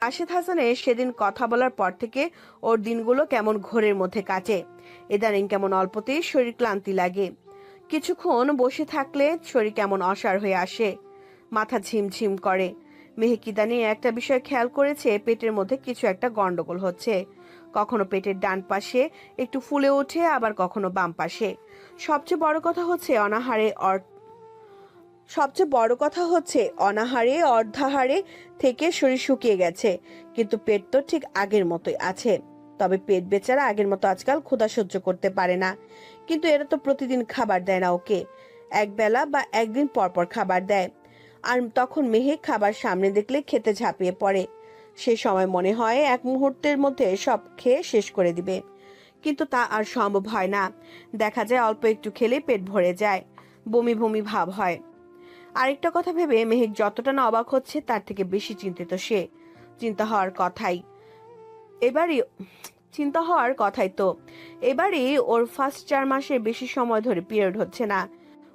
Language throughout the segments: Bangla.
রাশেদ হাসানের সেদিন কথা বলার পর থেকে ওর দিনগুলো কেমন ঘোরের মধ্যে কাটে। ইদানিং কেমন অল্পতেই শরীর ক্লান্তি লাগে। কিছুক্ষণ বসে থাকলে শরীর কেমন অসার হয়ে আসে। মাথা ঝিমঝিম করে। মেহেকিদানি একটা বিষয় খেয়াল করেছে, পেটের মধ্যে কিছু একটা গন্ডগোল হচ্ছে। কখনো পেটের ডান পাশে একটু ফুলে ওঠে, আবার কখনো বাম পাশে। সবচেয়ে বড় কথা হচ্ছে অনাহারে সবচেয়ে বড় কথা হচ্ছে, অনাহারে, অর্ধাহারে থেকে শরীর শুকিয়ে গেছে। কিন্তু পেট তো ঠিক আগের মতোই আছে। তবে পেট বেচারা আগের মতো আজকাল ক্ষুধা সহ্য করতে পারে না। কিন্তু এরা তো প্রতিদিন খাবার দেয় না ওকে। একবেলা বা একদিন পর পর খাবার দেয়। আর তখন মেহে খাবার সামনে দেখলে খেতে ঝাঁপিয়ে পড়ে। সে সময় মনে হয় এক মুহূর্তের মধ্যে সব খেয়ে শেষ করে দিবে। কিন্তু তা আর সম্ভব হয় না। দেখা যায় অল্প একটু খেলে পেট ভরে যায়। বমি বমি ভাব হয়। আরেকটা কথা ভেবে মেহেক যতটা না অবাক হচ্ছে, তার থেকে বেশি চিন্তিত সে। চিন্তা হওয়ার কথাই। এবারই, চিন্তা হওয়ার কথাই তো। এবারই ওর ফার্স্ট চার মাসের বেশি সময় ধরে পিরিয়ড হচ্ছে না।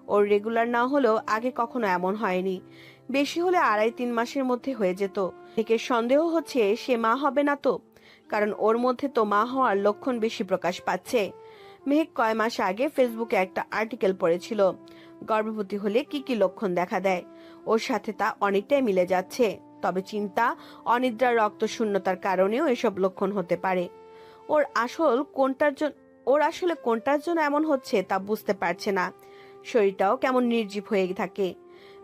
ওর রেগুলার না হলেও আগে কখনো এমন হয়নি। বেশি হলে আড়াই তিন মাসের মধ্যে হয়ে যেত। থেকে সন্দেহ হচ্ছে সে মা হবে না তো, কারণ ওর মধ্যে তো মা হওয়ার লক্ষণ বেশি প্রকাশ পাচ্ছে। মেহেক কয় মাস আগে ফেসবুকে একটা আর্টিকেল পড়েছিল। গর্ভবতী হলে কি কি লক্ষণ দেখা দেয়? ওর সাথে তা অনেকটাই মিলে যাচ্ছে। তবে চিন্তা, অনিদ্রা, রক্ত শূন্যতার কারণেও এসব লক্ষণ হতে পারে। ওর আসল কোনটার জন্য ওর আসলে কোনটার জন্য এমন হচ্ছে তা বুঝতে পারছে না। শরীরটাও কেমন নির্জীব হয়ে থাকে।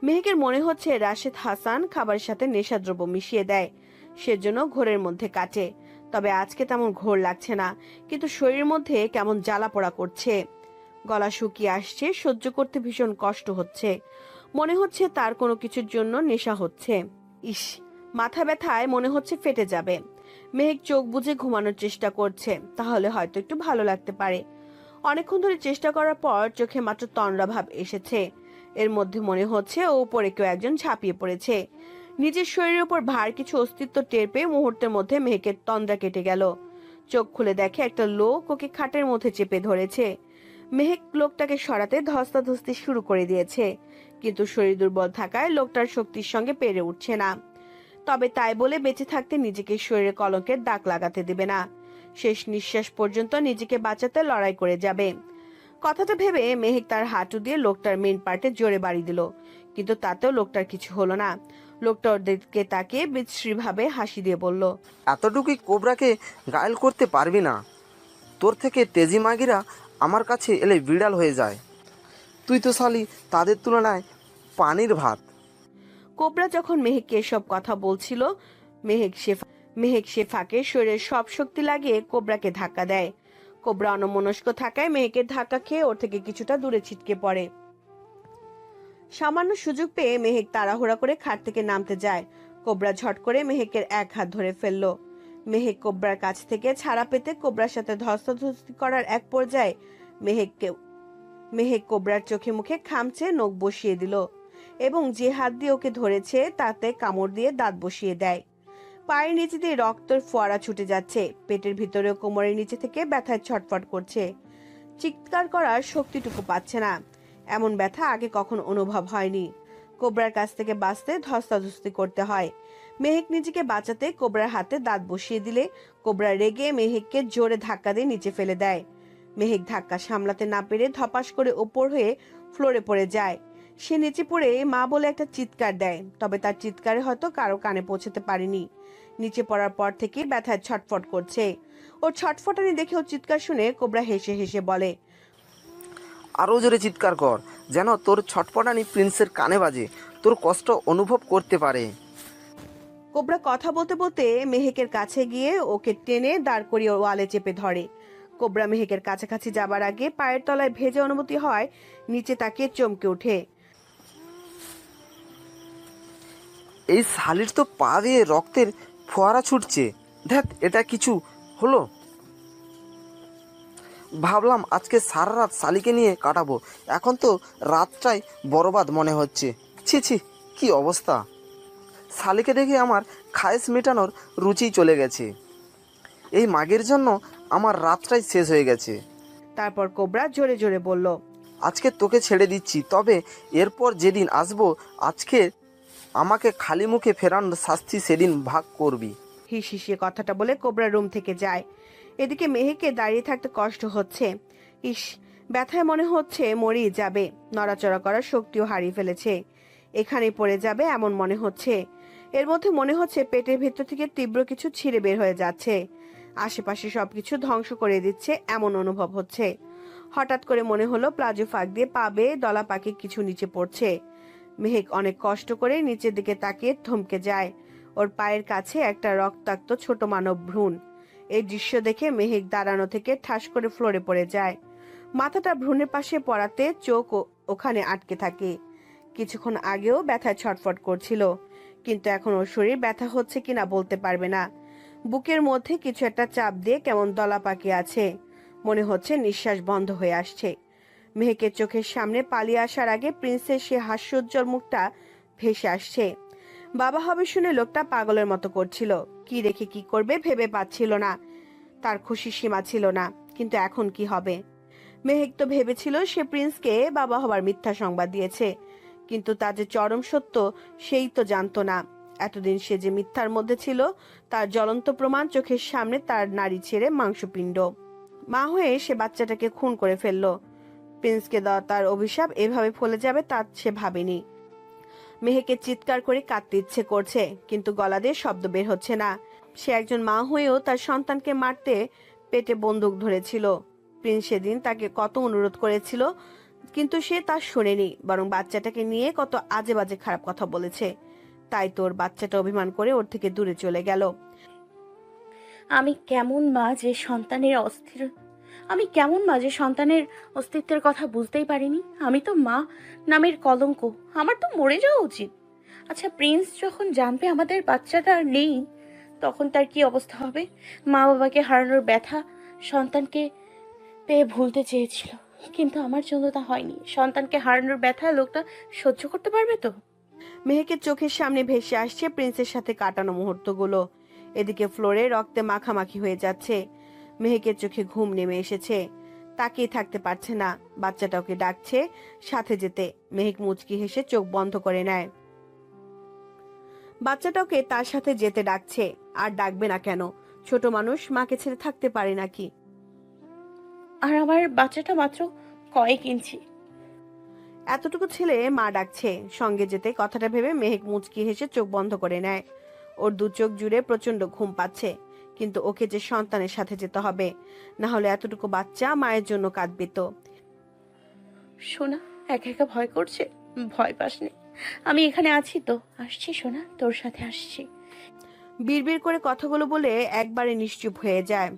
মেহেকের মনে হচ্ছে রাশেদ হাসান খাবারের সাথে নেশাদ্রব্য মিশিয়ে দেয়। সেজন্য ঘোরের মধ্যে কাটে। তবে আজকে তেমন ঘোর লাগছে না। কিন্তু শরীরের মধ্যে কেমন জ্বালা পোড়া করছে। গলা শুকিয়ে আসছে, সহ্য করতে ভীষণ কষ্ট হচ্ছে। মনে হচ্ছে তার কোনো কিছুর জন্য নেশা হচ্ছে। ইস, মাথা ব্যথায় মনে হচ্ছে ফেটে যাবে। মেহেক চোখ বুজে ঘুমানোর চেষ্টা করছে, তাহলে হয়তো একটু ভালো লাগতে পারে। অনেকক্ষণ ধরে চেষ্টা করার পর চোখে মাত্র তন্দ্রা ভাব এসেছে। এর মধ্যে মনে হচ্ছে ও উপরে কেউ একজন ঝাঁপিয়ে পড়েছে। নিজের শরীরের উপর ভার কিছু অস্তিত্ব টের পেয়ে মুহূর্তের মধ্যে মেহেকের তন্দ্রা কেটে গেল। চোখ খুলে দেখে একটা লোক ওকে খাটের মধ্যে চেপে ধরেছে। মেহেক লোকটাকে সরাতে ধস্তাধস্তি শুরু করে দিয়েছে। কিন্তু শরীর দুর্বল থাকায় লোকটার শক্তির সঙ্গে পেরে উঠছে না। তবে তাই বলে বেঁচে থাকতে নিজেকে শরীরে কলঙ্কের দাগ লাগাতে দেবে না। শেষ নিঃশ্বাস পর্যন্ত নিজেকে বাঁচাতে লড়াই করে যাবে। কথাটা ভেবে মেহেক তার হাঁটু দিয়ে লোকটার মেন পার্টে জোরে বাড়ি দিল। কিন্তু তাতেও লোকটার কিছু হলো না। লোকটা ওদেরকে তাকিয়ে বিশ্রীভাবে হাসি দিয়ে বলল, এতটুকুই কোবরাকে গায়েল করতে পারবি না। তোর থেকে তেজি মাগিরা আমার কাছে এলে বিড়াল হয়ে যায়। তুই তো শালি, তাদের তুলনায় পানির ভাত। কোবরা যখন মেহেককে এসব কথা বলছিল, মেহেক সে মেহেক সে ফাঁকে শরীরের সব শক্তি লাগিয়ে কোবরাকে ধাক্কা দেয়। কোবরা অনমনস্ক থাকায় মেহেকের ধাক্কা খেয়ে ওর থেকে কিছুটা দূরে ছিটকে পড়ে। সামান্য সুযোগ পেয়ে মেহেক তাড়াহুড়া করে খাট থেকে নামতে যায়। কোবরা ঝট করে মেহেকের এক হাত ধরে ফেলল। মেহেক কোবরার কাছ থেকে ছাড়া পেতে কোবরার সাথে ধস্তাধস্তি করার এক পর্যায়ে মেহেককে মেহেক কোবরার চোখে মুখে খামচে নখ বসিয়ে দিল এবং যে হাত দিয়ে ওকে ধরেছে তাতে কামড় দিয়ে দাঁত বসিয়ে দেয়। পায়ের নিচে দিয়ে রক্তের ফোয়ারা ছুটে যাচ্ছে, পেটের ভিতরে কোমরের নিচে থেকে ব্যথায় ছটফট করছে। চিৎকার করার শক্তিটুকু পাচ্ছে না, এমন ব্যথা আগে কখনো অনুভব হয়নি। কোবরার কাছ থেকে বাঁচতে ধস্তাধস্তি করতে হয় মেহেক নিজেকে বাঁচাতে কোবরার হাতে দাঁত বসিয়ে দিলে। কোবরা রেগে মেহেককে জোরে ধাক্কা দিয়ে নিচে ফেলে দেয়। মেহেক ধাক্কা সামলাতে না পেরে ধপাস করে ওপর হয়ে ফ্লোরে পড়ে যায়। সে নিচে পড়ে মা বলে একটা চিৎকার দেয়, তবে তার চিৎকারে হয়তো কারও কানে পৌঁছতে পারেনি। নিচে পড়ার পর থেকে ব্যথায় ছটফট করছে। ওর ছটফটানি দেখে ওর চিৎকার শুনে কোবরা হেসে হেসে বলে আরও জোরে চিৎকার কর, যেন তোর ছটফটানি প্রিন্সের কানে বাজে, তোর কষ্ট অনুভব করতে পারে। কোবরা কথা বলতে বলতে মেহেকের কাছে গিয়ে ওকে টেনে দাঁড় করিয়ে ওয়ালে চেপে ধরে। কোবরা মেহেকের কাছাকাছি যাবার আগে পায়ের তলায় ভেজে অনুমতি হয়, নিচে তাকে চমকে ওঠে। এই শালির তো পা দিয়ে রক্তের ফোয়ারা ছুটছে। দেখ এটা কিছু হলো? ভাবলাম আজকে সারা রাত শালিকে নিয়ে কাটাবো। এখন তো রাতটাই বরবাদ মনে হচ্ছে। ছি ছি, কি অবস্থা? শালিকে দেখে আমার খায়েস মেটানোর রুচি চলে গেছে। এই মাগের জন্য আমার রাতটাই শেষ হয়ে গেছে। তারপর কোবরা জোরে জোরে বলল আজকে তোকে ছেড়ে দিচ্ছি তবে এরপর যেদিন আসব আজকে আমাকে খালি মুখে ফেরানোর শাস্তি সেদিন ভাগ করবি। হিস হিসিয়ে কথাটা বলে কোবরা রুম থেকে যায়। এদিকে মেহেকে দাঁড়িয়ে থাকতে কষ্ট হচ্ছে। ইস ব্যথায় মনে হচ্ছে মরেই যাবে। নড়াচড়া করার শক্তিও হারিয়ে ফেলেছে। এখানে পড়ে যাবে এমন মনে হচ্ছে। এর মধ্যে মনে হচ্ছে পেটের ভেতর থেকে তীব্র কিছু ছিঁড়ে বের হয়ে যাচ্ছে। আশেপাশে সবকিছু ধ্বংস করে দিচ্ছে এমন অনুভব হচ্ছে। হঠাৎ করে মনে হলো প্লাজো ফাঁক দিয়ে পাবে দলা পাখি কিছু নিচে পড়ছে। মেহেক অনেক কষ্ট করে নিচের দিকে তাকিয়ে থমকে যায়। ওর পায়ের কাছে একটা রক্তাক্ত ছোট মানব ভ্রূণ। এই দৃশ্য দেখে মেহেক দাঁড়ানো থেকে ঠাস করে ফ্লোরে পড়ে যায়। মাথাটা ভ্রূণের পাশে পড়াতে চোখ ওখানে আটকে থাকে। কিছুক্ষণ আগেও ব্যথায় ছটফট করছিল। কিন্তু এখন ওর শরীর ব্যথা হচ্ছে কিনা বলতে পারবে না। বুকের মধ্যে কিছু একটা চাপ দিয়ে কেমন দলা পাকিয়ে আছে, মনে হচ্ছে নিঃশ্বাস বন্ধ হয়ে আসছে। মেহেকের চোখের সামনে পালিয়ে আসার আগে প্রিন্সের সে হাস্যোজ্জ্বল মুখটা ভেসে আসছে। বাবা হবে শুনে লোকটা পাগলের মতো করছিল, কি রেখে কি করবে ভেবে পাচ্ছিল না। তার খুশি সীমা ছিল না, কিন্তু এখন কি হবে? মেহেক তো ভেবেছিল সে প্রিন্সকে বাবা হবার মিথ্যা সংবাদ দিয়েছে। কিন্তু তা যে চরম সত্য, সেই তো জানতো না। এতদিন সে যে মিথ্যার মধ্যে ছিল, তার জ্বলন্ত প্রমাণ চোখের সামনে তার নারী ছেড়ে মাংসপিণ্ড। মা হয়ে সে বাচ্চাটাকে খুন করে ফেলল। প্রিন্সকে দেওয়া তার অভিশাপ এভাবে ফলে যাবে তা সে ভাবেনি। মেহেকে চিৎকার করে কাঁদতে ইচ্ছে করছে, কিন্তু গলা দিয়ে শব্দ বের হচ্ছে না। সে একজন মা হয়েও তার সন্তানকে মারতে পেটে বন্দুক ধরেছিল। প্রিন্স সেদিন তাকে কত অনুরোধ করেছিল কিন্তু সে তা শোনেনি, বরং বাচ্চাটাকে নিয়ে কত আজে বাজে খারাপ কথা বলেছে। তাই তোর বাচ্চাটা অভিমান করে ওর থেকে দূরে চলে গেল। আমি কেমন মা যে সন্তানের অস্থির, আমি কেমন মা যে সন্তানের অস্তিত্বের কথা বুঝতেই পারিনি? আমি তো মা নামের কলঙ্ক, আমার তো মরে যাওয়া উচিত। আচ্ছা প্রিন্স যখন জানবে আমাদের বাচ্চাটা আর নেই, তখন তার কি অবস্থা হবে? মা বাবাকে হারানোর ব্যথা সন্তানকে পেয়ে ভুলতে চেয়েছিল। কিন্তু আমার জন্য তা হয়নি। সন্তানকে হারানোর ব্যথা লোকটা সহ্য করতে পারবে তো? মেহেকের চোখের সামনে ভেসে আসছে প্রিন্সের সাথে কাটানো মুহূর্তগুলো। এদিকে ফ্লোরে রক্তে মাখামাখি হয়ে যাচ্ছে। মেহেকের চোখে ঘুম নেমে এসেছে। তাকিয়ে থাকতে পারছে না। বাচ্চাটা ওকে ডাকছে, সাথে যেতে। মেহেক মুচকি হেসে চোখ বন্ধ করে নেয়। বাচ্চাটাকে তার সাথে যেতে ডাকছে। আর ডাকবে না কেন? ছোট মানুষ মাকে ছেড়ে থাকতে পারে নাকি? আর আমার বাচ্চাটা মাত্র কয়েক ইঞ্চি। এতটুকু ছেলে মা ডাকছে সঙ্গে যেতে কথাটা ভেবে মেহেক মুচকি হেসে চোখ বন্ধ করে নেয়। ওর দু চোখ জুড়ে প্রচণ্ড ঘুম পাচ্ছে কিন্তু ওকে যে সন্তানের সাথে যেতে হবে না হলে এতটুকু বাচ্চা মায়ের জন্য কাঁদবে তো। সোনা একা একা ভয় করছে? ভয় পাস নে আমি এখানে আছি তো। আসছি সোনা তোর সাথে আসছি। বিড়বিড় করে কথাগুলো বলে একবারে নিশ্চুপ হয়ে যায়।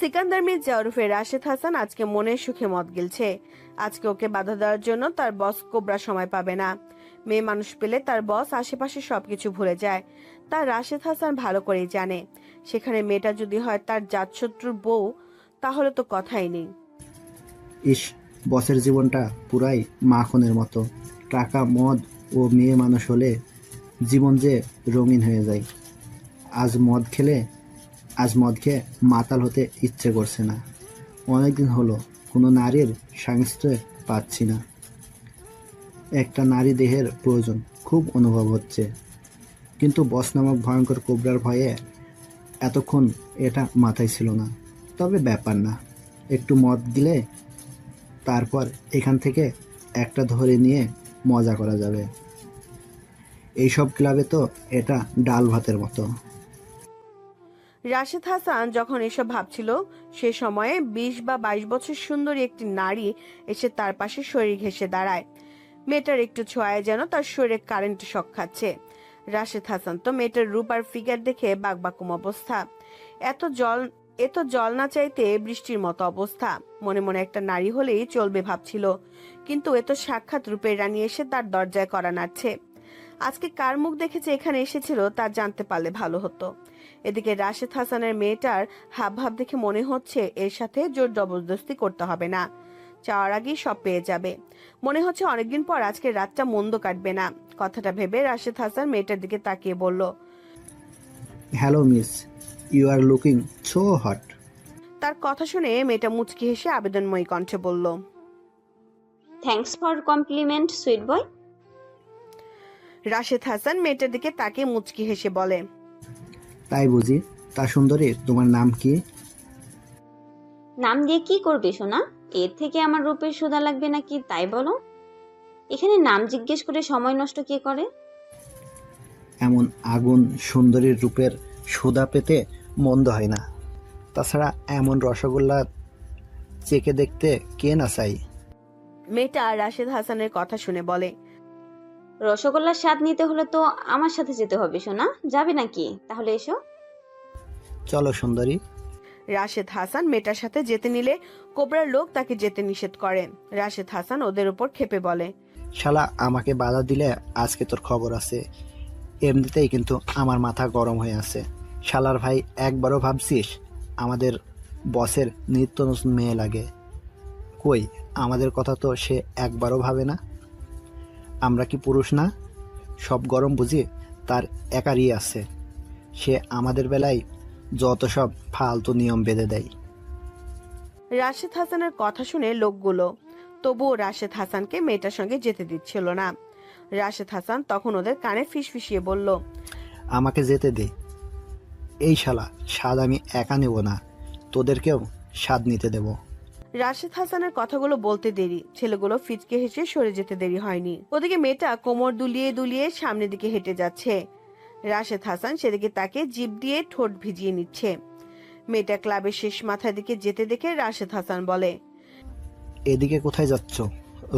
সিকান্দার মির্জা ওরফে রাশেদ হাসান আজকে মনের সুখে মত গিলছে। আজকে ওকে বাধা দেওয়ার জন্য তার বস কোবরা সময় পাবে না। মেয়ে মানুষ পেলে তার বস আশেপাশে সবকিছু ভুলে যায়। তার রাশেদ হাসান ভালো করেই জানে। সেখানে মেয়েটা যদি হয় তার জাতশত্রুর বউ, তাহলে তো কথাই নেই। ইস, বসের জীবনটা পুরাই মাখনের মতো। টাকা, মদ ও মেয়ে মানুষ হলে জীবন যে রঙিন হয়ে যায়। আজ মদ খেলে আজ মদ খেয়ে মাতাল হতে ইচ্ছে করছে না। অনেকদিন হলো কোনো নারীর সাংস্কৃত পাচ্ছি না। একটা নারী দেহের প্রয়োজন খুব অনুভব হচ্ছে। কিন্তু বস নামক ভয়ঙ্কর কোবরার ভয়ে এতক্ষণ এটা মাথায় ছিল না। তবে ব্যাপার না, একটু মদ দিলে তারপর এখান থেকে একটা ধরে নিয়ে মজা করা যাবে। এইসব ক্লাবে তো এটা ডাল ভাতের মতো। রাশেদ হাসান যখন এসব ভাবছিল, সে সময়ে বিশ বা বাইশ বছর সুন্দরী একটি নারী এসে তার পাশে শরীর ঘেসে দাঁড়ায়। মেয়েটার একটু ছোঁয়ায় যেন তার শরীরে কারেন্ট শখ খাচ্ছে। রাশেদ হাসান তো মেয়েটার রূপ আর ফিগার দেখে বাকবাকুম অবস্থা। এত জল এত জল না চাইতে বৃষ্টির মতো অবস্থা। মনে মনে একটা নারী হলেই চলবে ভাবছিল। কিন্তু এত সাক্ষাৎ রূপের রানী এসে তার দরজায় করা নাড়ছে। আজকে কার মুখ দেখেছে এখানে এসেছিল তা জানতে পারলে ভালো হতো। এদিকে রাশেদ হাসানের মেয়েটার হাব ভাব দেখে মনে হচ্ছে এর সাথে জোর জবরদস্তি করতে হবে না। চাওয়ার আগেই সব পেয়ে যাবে। মনে হচ্ছে অনেকদিন পর আজকে রাতটা মন্দ কাটবে না। কথাটা ভেবে রাশেদ হাসান মেয়েটার দিকে তাকিয়ে বলল hello miss you are looking so hot তার কথা শুনে মেয়েটা মুচকি হেসে আবেদনময়ী কণ্ঠে বলল thanks for compliment sweet boy Rashed Hasan মেয়েটার দিকে তাকে মুচকি হেসে বলে তাই বুঝি। তা সুন্দরী তোমার নাম কি? নাম দিয়ে কি করবে সোনা? এর থেকে আমার রূপের সুদা লাগবে নাকি তাই বলো? এখানে নাম জিজ্ঞেস করে সময় নষ্ট কে করে? এমন আগুন সুন্দরীর রূপের সুদা পেতে মন্দ হয় না। তাছাড়া এমন রসগোল্লা চেকে দেখতে কে না চাই? মেয়েটা রাশেদ হাসানের কথা শুনে বলে রসগোল্লার স্বাদ নিতে হলে তো আমার সাথে যেতে হবে সোনা। যাবে নাকি? তাহলে এসো। চলো সুন্দরী। রাশেদ হাসান মেয়েটার সাথে যেতে নিলে কোবরার লোক তাকে যেতে নিষেধ করে। রাশেদ হাসান ওদের উপর খেপে বলে শালা আমাকে বাধা দিলে আজকে তোর খবর আছে। এমনিতেই কিন্তু আমার মাথা গরম হয়ে আছে। শালার ভাই একবারও ভাবছিস আমাদের বসের নিত্য নতুন মেয়ে লাগে? কই আমাদের কথা তো সে একবারও ভাবে না? আমরা কি পুরুষ না? সব গরম বুঝি তার একারই আছে। সে আমাদের বেলায় যত সব ফালতু নিয়ম বেঁধে দেয়। রাশেদ হাসানের কথা শুনে লোকগুলো তবুও রাশেদ হাসানকে মেয়েটার সঙ্গে যেতে দিচ্ছিল না। রাশেদ হাসান তখন ওদের কানে ফিসফিসিয়ে বলল আমাকে যেতে দে। এই শালা স্বাদ আমি একা নেব না। তোদেরকেও স্বাদ নিতে দেব। রাশেদ হাসানের কথাগুলো বলতে দেরি। ছেলেগুলো ফিচকে হেসে সরে যেতে দেরি হয়নি। ওদিকে মেয়েটা কোমর দুলিয়ে দুলিয়ে সামনের দিকে হেঁটে যাচ্ছে। রাশেদ হাসান সেদিকে তাকে জিভ দিয়ে ঠোঁট ভিজিয়ে নিচ্ছে। মেয়েটা ক্লাবের শেষ মাথার দিকে যেতে দেখে রাশেদ হাসান বলে এদিকে কোথায় যাচ্ছ?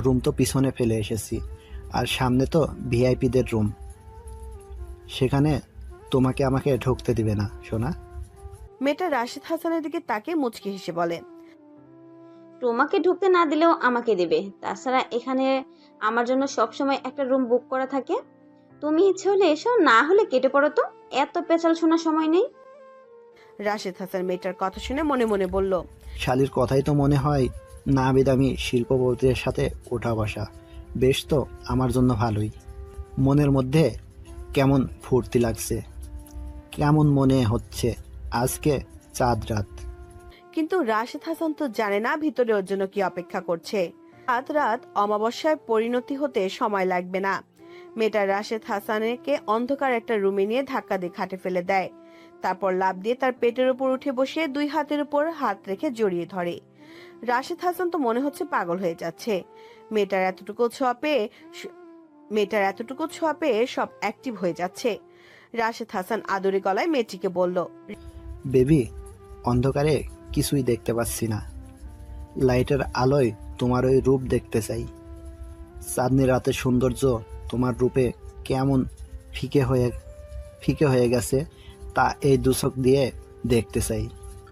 রুম তো পিছনে ফেলে এসেছি। আর সামনে তো ভিআইপিদের রুম। সেখানে তোমাকে আমাকে ঢুকতে দিবে না সোনা? মেয়েটা রাশেদ হাসানের দিকে তাকে মুচকি হেসে বলে তোমাকে ঢুকতে না দিলেও আমাকে দেবে। তাছাড়া এখানে আমার জন্য সবসময় একটা রুম বুক করা থাকে। তুমি ইচ্ছে হলে এসো না হলে কেটে পড়ো তো। এত পেঁচাল শোনার সময় নেই। রাশেদ হাসান মেয়েটার কথা শুনে মনে মনে বলল শালির কথাই তো মনে হয় না বেদামি শিল্পপতিদের সাথে ওঠা বসা। বেশ তো আমার জন্য ভালোই। মনের মধ্যে কেমন ফুর্তি লাগছে। কেমন মনে হচ্ছে আজকে চাঁদ রাত। কিন্তু রাশেদ হাসান তো জানে না ভিতরে ওর জন্য কি অপেক্ষা করছে। রাত রাত অমাবস্যায় পরিণতি হতে সময় লাগবে না। মেয়েটা রাশেদ হাসানকে অন্ধকার একটা রুমে নিয়ে ধাক্কা দিয়ে খাটে ফেলে দেয়। তারপর লাভ দিয়ে তার পেটের উপর উঠে বসে দুই হাতের উপর হাত রেখে জড়িয়ে ধরে। রাশেদ হাসান তো মনে হচ্ছে পাগল হয়ে যাচ্ছে। মেয়েটার এতটুকু ছোঁয়া পেয়ে মেয়েটার এতটুকু ছোঁয়া পেয়ে সব অ্যাক্টিভ হয়ে যাচ্ছে। রাশেদ হাসান আদরে গলায় মেয়েটিকে বলল, বেবি, অন্ধকারে কিছুই দেখতে পাচ্ছি না। লাইটের আলোয় তোমার ওই রূপ দেখতে চাই। চাঁদনি রাতের সৌন্দর্য তোমার রূপে কেমন ফিকে হয়ে ফিকে হয়ে গেছে তা এই দুচক দিয়ে দেখতে চাই।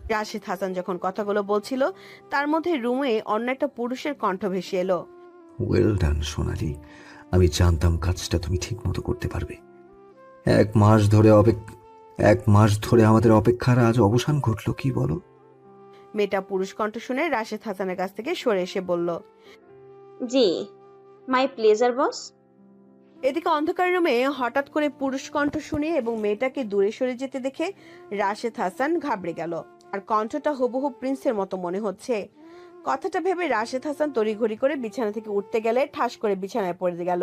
রাশেদ হাসান যখন কথাগুলো বলছিল তার মধ্যে রুমে অন্য একটা পুরুষের কণ্ঠ ভেসে এলো। Well done Sonali. আমি জানতাম কাজটা তুমি ঠিক মতো করতে পারবে। এক মাস ধরে অপেক্ষা এক মাস ধরে আমাদের অপেক্ষার আজ অবসান ঘটলো কি বলো? মেয়েটা পুরুষ কণ্ঠ শুনে রাশেদ হাসানের কাছ থেকে সরে এসে বলল জি মাই প্লেজার বস এদিকে অন্ধকার রুমে হঠাৎ করে পুরুষ কণ্ঠ শুনে এবং মেয়েটাকে দূরে সরে যেতে দেখে রাশেদ হাসান ঘাবড়ে গেল। আর কণ্ঠটা হুবহু প্রিন্সের মতো মনে হচ্ছে। কথাটা ভেবে রাশেদ হাসান তড়িঘড়ি করে বিছানা থেকে উঠতে গেলে ঠাস করে বিছানায় পড়ে গেল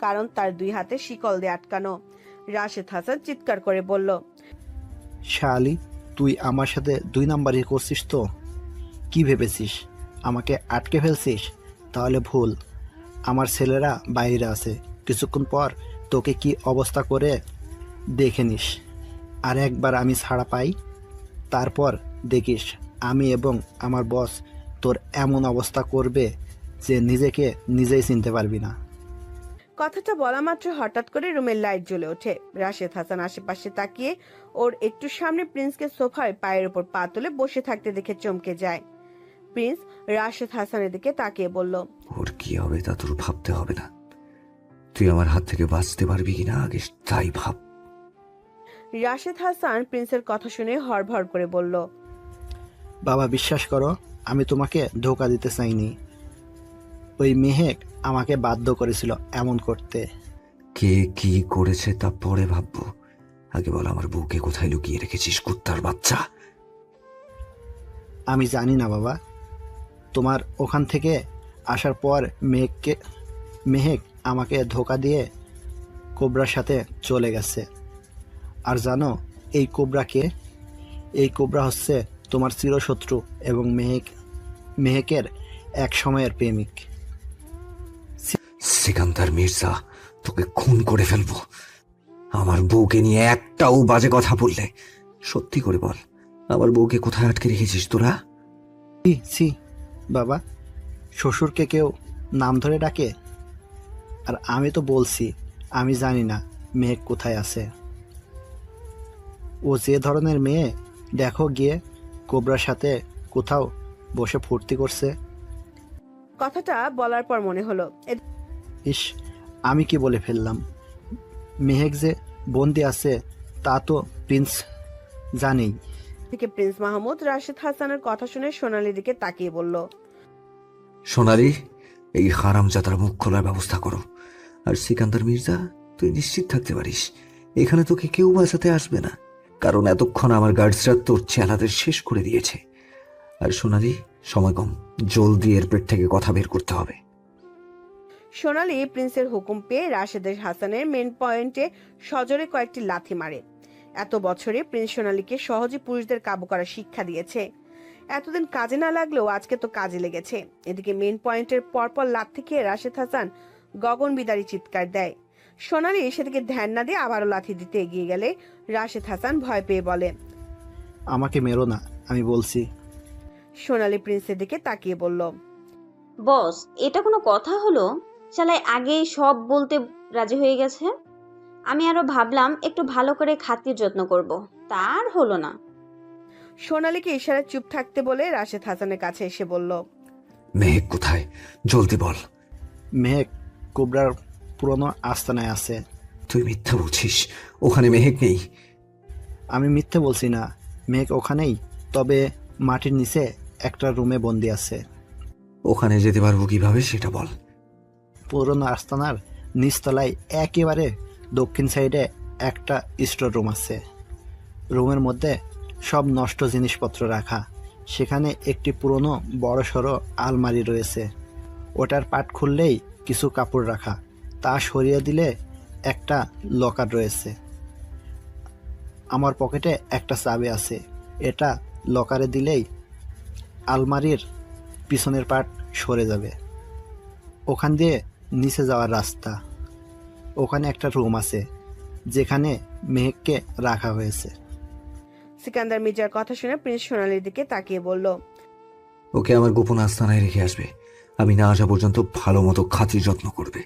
কারণ তার দুই হাতে শিকল দিয়ে আটকানো। রাশেদ হাসান চিৎকার করে বলল শালি তুই আমার সাথে দুই নাম্বারই করছিস তো? কি ভেবেছিস? আমাকে আটকে ফেলছিস? তাহলে ভুল। আমার ছেলেরা বাইরে আছে। কিছুক্ষণ পর তোকে কি অবস্থা করে দেখে নিস। আর একবার আমি ছাড়া পাই? তারপর দেখিস, আমি এবং আমার বস তোর এমন অবস্থা করবে যে নিজেকে নিজেই চিনতে পারবি না। কথাটা বলা মাত্র হঠাৎ করে রুমের লাইট জ্বলে ওঠে। রাশেদ হাসান আশেপাশে তাকিয়ে ওর একটু সামনে প্রিন্সকে সোফায় পায়ের উপর পা তুলে বসে থাকতে দেখে চমকে যায়। প্রিন্স রাশেদ হাসানের দিকে তাকিয়ে বলল ওর কি হবে তা তোর ভাবতে হবে না। তুই আমার হাত থেকে বাঁচতে পারবি কিনা আগে তাই ভাব। রাশেদ হাসান প্রিন্সের কথা শুনে হড়ভড় করে বলল বাবা বিশ্বাস করো আমি তোমাকে ধোকা দিতে চাইনি। ওই মেহেক আমাকে বাধ্য করেছিল এমন করতে। কে কি করেছে তা পরে ভাববো। আগে বল আমার বউকে কোথায় লুকিয়ে রেখেছিস কুত্তার বাচ্চা? আমি জানি না বাবা। তোমার ওখান থেকে আসার পর মেহেককে মেহেক আমাকে ধোকা দিয়ে কোবরার সাথে চলে গেছে। আর জানো এই কোবরাকে এই কোবরা হচ্ছে তোমার চিরশত্রু এবং মেহেক মেহেকের এক সময়ের প্রেমিক। সিকান্দার মির্জা তোকে খুন করে ফেলব। আমার বউকে নিয়ে একটাও বাজে কথা বললে। সত্যি করে বল আমার বউকে কোথায় আটকে রেখেছিস তোরা? ছি ছি বাবা শ্বশুরকে কেউ নাম ধরে ডাকে? আর আমি তো বলছি আমি জানি না মেয়ে কোথায় আছে। ও যে ধরনের মেয়ে দেখো গিয়ে কোবরার সাথে কোথাও বসে ফুর্তি করছে। কথাটা বলার পর মনে হলো ইস আমি কি বলে ফেললাম? মেহেক যে বন্দি আছে তা তো প্রিন্স জানেই। থেকে প্রিন্স মাহমুদ রাশেদ হাসানের কথা শুনে সোনালির দিকে তাকিয়ে বলল সোনালি এই হারাম যাত্রা মুখ খোলার ব্যবস্থা করো। আর সিকান্দার মির্জা তুই নিশ্চিত থাকতে পারিস এখানে তোকে কেউ বাঁচাতে আসবে না কারণ এতক্ষণ আমার গার্ডসরা তোর চেলাদের শেষ করে দিয়েছে। আর সোনালি সময় কম জলদি এর পেট থেকে কথা বের করতে হবে। সোনালি প্রিন্সের হুকুম পেয়ে রাশেদের হাসানের মেন পয়েন্টে সজোরে কয়েকটি লাথি মারে। এত বছরে প্রিন্স সোনালিকে সহজে পুরুষদের কাবু করার শিক্ষা দিয়েছে। এতদিন কাজে না লাগলেও আজকে তো কাজে লেগেছে। এদিকে মেন পয়েন্টের পরপর লাথি খেয়ে রাশেদ হাসান গগন বিদারী চিৎকার দেয়। সোনালি সেদিকে ধ্যান না দিয়ে আবারও লাথি দিতে এগিয়ে গেলে রাশেদ হাসান ভয় পেয়ে বলে আমাকে মেরো না আমি বলছি। সোনালি প্রিন্সের দিকে তাকিয়ে বলল বস এটা কোনো কথা হলো? শালাই আগেই সব বলতে রাজি হয়ে গেছে। আমি আরও ভাবলাম একটু ভালো করে খাতির যত্ন করব। তার হলো না। সোনালীকে ইশারায় চুপ থাকতে বলে রাশেদ হাসানের কাছে এসে বলল মেহেক কোথায়? জলদি বল। মেহেক কোবরার পুরনো আস্তানায় আছে। তুই মিথ্যা বলছিস। ওখানে মেহেক নেই। আমি মিথ্যে বলছি না। মেঘ ওখানেই তবে মাটির নিচে একটা রুমে বন্দি আছে। ওখানে যেতে পারব কীভাবে সেটা বল। পুরনো আস্তানার নিচতলায় একেবারে দক্ষিণ সাইডে একটা স্টোর রুম আছে। রুমের মধ্যে সব নষ্ট জিনিসপত্র রাখা। সেখানে একটি পুরনো বড়সড় আলমারি রয়েছে। ওটার পাট খুললেই কিছু কাপড় রাখা। তা সরিয়ে দিলে একটা লকার রয়েছে। আমার পকেটে একটা চাবি আছে। এটা লকারে দিলেই আলমারির পিছনের পাট সরে যাবে। ওখান দিয়ে নিচে যাওয়ার রাস্তা। ওখানে একটা রুম আছে যেখানে মেহেককে রাখা হয়েছে। সিকান্দার মির্জার কথা শুনে প্রিন্স সোনালির দিকে তাকিয়ে বলল ওকে আমার গোপন আস্তানায় রেখে আসবে। আমি না আসা পর্যন্ত ভালো মতো খাতির যত্ন করবে।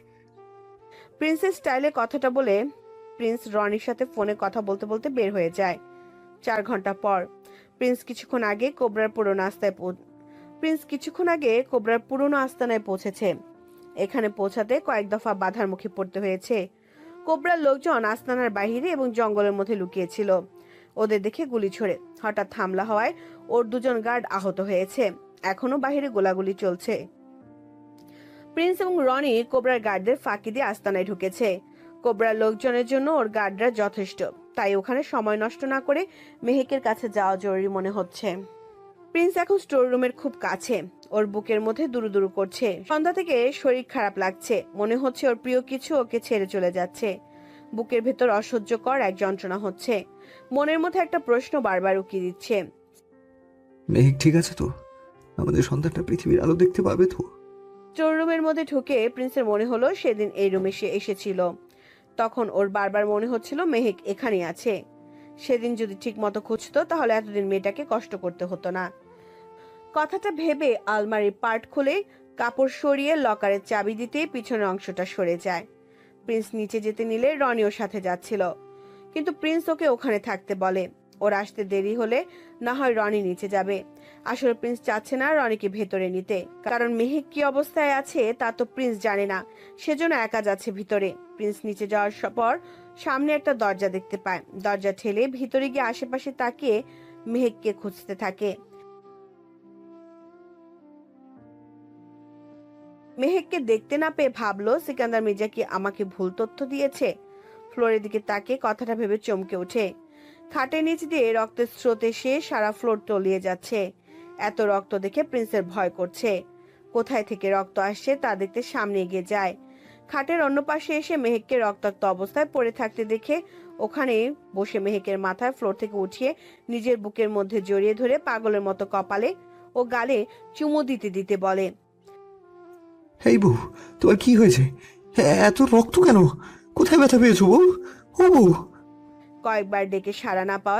প্রিন্সের স্টাইলে কথাটা বলে প্রিন্স রনির সাথে ফোনে কথা বলতে বলতে বের হয়ে যায়। চার ঘণ্টা পর প্রিন্স কিছুক্ষণ আগে কোবরার পুরনো আস্তায় প্রিন্স কিছুক্ষণ আগে কোবরার পুরনো আস্তানায় পৌঁছেছে। এখানে পৌঁছাতে কয়েক দফা বাধার মুখে পড়তে হয়েছে। কোবরার লোকজন আস্তানার বাহিরে এবং জঙ্গলের মধ্যে লুকিয়েছিল। ওদের দেখে গুলি ছোড়ে। হঠাৎ হামলা হওয়ায় ওর দুজন গার্ড আহত হয়েছে। এখনও বাহিরে গোলাগুলি চলছে। প্রিন্স এবং রনি কোবরার গার্ডদের ফাঁকি দিয়ে আস্তানায় ঢুকেছে। কোবরার লোকজনের জন্য ওর গার্ডরা যথেষ্ট। তাই ওখানে সময় নষ্ট না করে মেহেকের কাছে যাওয়া জরুরি মনে হচ্ছে। প্রিন্স এখন স্টোর রুমের খুব কাছে। ওর বুকের মধ্যে দুরু দুরু করছে। সন্ধ্যা থেকে শরীর খারাপ লাগছে। মনে হচ্ছে ওর প্রিয় কিছু ওকে ছেড়ে চলে যাচ্ছে। বুকের ভেতর অসহ্যকর এক যন্ত্রণা হচ্ছে। মনের মধ্যে একটা প্রশ্ন বারবার উকি দিচ্ছে। মেহেক ঠিক আছে তো? আমাদের সন্তানটা পৃথিবীর আলো দেখতে পাবে তো? স্টোর রুমের মধ্যে ঢুকে প্রিন্সের মনে হলো সেদিন এই রুমে সে এসেছিল। তখন ওর বারবার মনে হচ্ছিল মেহেক এখানেই আছে। সেদিন যদি ঠিক মতো খুঁজতো তাহলে এতদিন মেয়েটাকে কষ্ট করতে হতো না। কথাটা ভেবে আলমারির পার্ট খুলে কাপড় সরিয়ে লকারের চাবি দিতে পিছনের অংশটা সরে যায়। প্রিন্স নিচে যেতে নিলে রনি ওর সাথে যাচ্ছিল। কিন্তু প্রিন্স ওকে ওখানে থাকতে বলে। ওর আসতে দেরি হলে না হয় রনি নিচে যাবে। আসলে প্রিন্স চাচ্ছে না রনিকে ভেতরে নিতে। কারণ মেহেক কি অবস্থায় আছে তা তো প্রিন্স জানে না। সেজন্য একা যাচ্ছে ভিতরে। প্রিন্স নিচে যাওয়ার পর সামনে একটা দরজা দেখতে পায়। দরজা ঠেলে ভিতরে গিয়ে আশেপাশে তাকিয়ে মেহেককে খুঁজতে থাকে। মেহেককে দেখতে না পেয়ে ভাবলো সিকান্দার মির্জা কি আমাকে ভুল তথ্য দিয়েছে। ফ্লোরের দিকে তাকে কথাটা ভেবে চমকে ওঠে। খাটের নিচ দিয়ে রক্তের স্রোত এসে সারা ফ্লোর তলিয়ে যাচ্ছে। এত রক্ত দেখে প্রিন্সের ভয় করছে। কোথায় থেকে রক্ত আসছে তা দেখতে সামনে এগিয়ে যায়। খাটের অন্য পাশে এসে মেহেককে রক্তাক্ত অবস্থায় পড়ে থাকতে দেখে ওখানে বসে মেহেকের মাথায় ফ্লোর থেকে উঠিয়ে নিজের বুকের মধ্যে জড়িয়ে ধরে পাগলের মতো কপালে ও গালে চুমু দিতে দিতে বলে এই বউ, তোমার কি হয়েছে? এত রক্ত কেন? কোথায় ব্যথা পেয়েছ বউ? ও বউ। কয়েকবার ডেকে সারা না পাওয়া